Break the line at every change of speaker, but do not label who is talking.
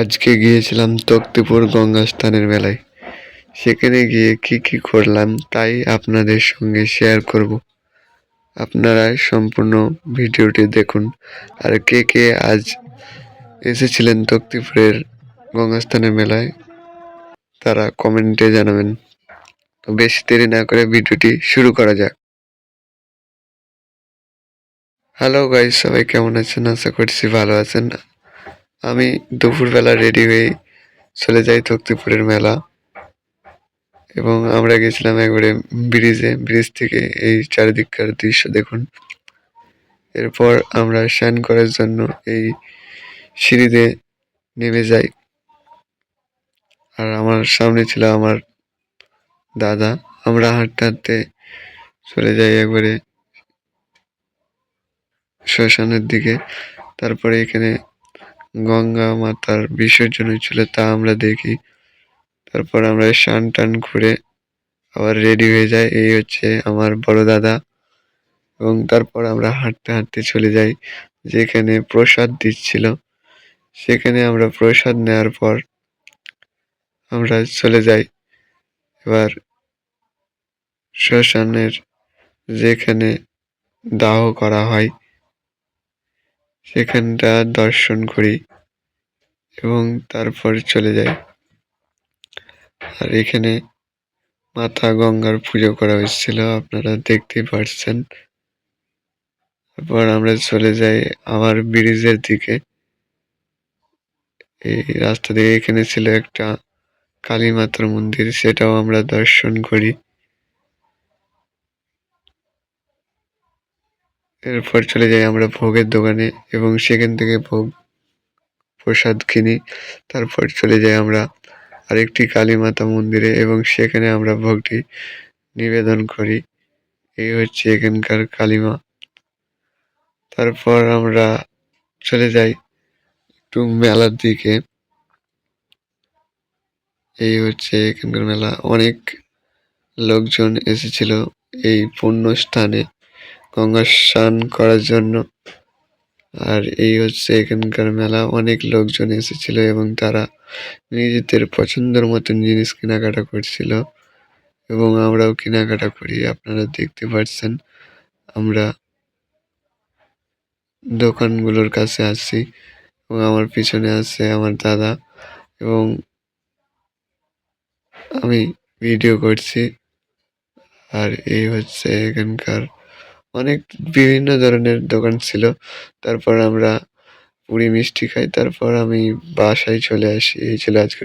আজকে গিয়েছিলাম তক্তিপুর গঙ্গা স্থানের মেলায়। সেখানে গিয়ে কি কি করলাম তাই আপনাদের সঙ্গে শেয়ার করব। আপনারা সম্পূর্ণ ভিডিওটি দেখুন। আর কে কে আজ এসেছিলেন তক্তিপুরের গঙ্গাস্থানের মেলায়, তারা কমেন্টে জানাবেন। তো বেশি দেরি না করে ভিডিওটি শুরু করা যাক। হ্যালো গাইস সবাই কেমন আছেন? আশা করছি ভালো আছেন। আমি দুপুরবেলা রেডি হয়ে চলে যাই তক্তিপুরের মেলা। এবং আমরা গেছিলাম একবারে ব্রিজে, ব্রিজ থেকে এই চারিদিককার দৃশ্য দেখুন। এরপর আমরা স্নান করার জন্য এই সিঁড়িতে নেমে যাই। আর আমার সামনে ছিল আমার দাদা। আমরা হাঁটতে হাঁটতে চলে যাই একবারে শ্মশানের দিকে। তারপরে এখানে গঙ্গা মাতার বিসর্জন হচ্ছিল তা আমরা দেখি। তারপর আমরা স্নান টান করে আবার রেডি হয়ে যাই। এই হচ্ছে আমার বড় দাদা। এবং তারপর আমরা হাঁটতে হাঁটতে চলে যাই, যেখানে প্রসাদ দিচ্ছিল। সেখানে আমরা প্রসাদ নেওয়ার পর আমরা চলে যাই। এবার শ্মশানের যেখানে দাহ করা হয় সেখানটা দর্শন করি এবং তারপর চলে যাই। আর এখানে মাতা গঙ্গার পুজো করা হয়েছিল, আপনারা দেখতেই পারছেন। তারপর আমরা চলে যাই আবার ব্রিজের দিকে। এই রাস্তা দিয়ে এখানে ছিল একটা কালী মাতার মন্দির, সেটাও আমরা দর্শন করি। এরপর চলে যাই আমরা ভোগের দোকানে এবং সেখান থেকে ভোগ প্রসাদ কিনি। তারপর চলে যাই আমরা আরেকটি কালী মাতা মন্দিরে এবং সেখানে আমরা ভোগটি নিবেদন করি। এই হচ্ছে এখানকার কালীমা। তারপর আমরা চলে যাই একটু মেলার দিকে। এই হচ্ছে এখানকার মেলা। অনেক লোকজন এসেছিল এই পুণ্য স্থানে গঙ্গা স্নান করার জন্য। আর এই হচ্ছে এখানকার মেলা। অনেক লোকজন এসেছিল এবং তারা নিজেদের পছন্দের মতন জিনিস কেনাকাটা করছিল এবং আমরাও কেনাকাটা করি, আপনারা দেখতে পাচ্ছেন আমরা দোকানগুলোর কাছে আসছি এবং আমার পিছনে আছে আমার দাদা এবং আমি ভিডিও করছি। আর এই হচ্ছে এখানকার অনেক বিভিন্ন ধরনের দোকান ছিল। তারপর আমরা পুরি মিষ্টি খাই, তারপর আমি বাসায় চলে আসি, এই ছিল আজকের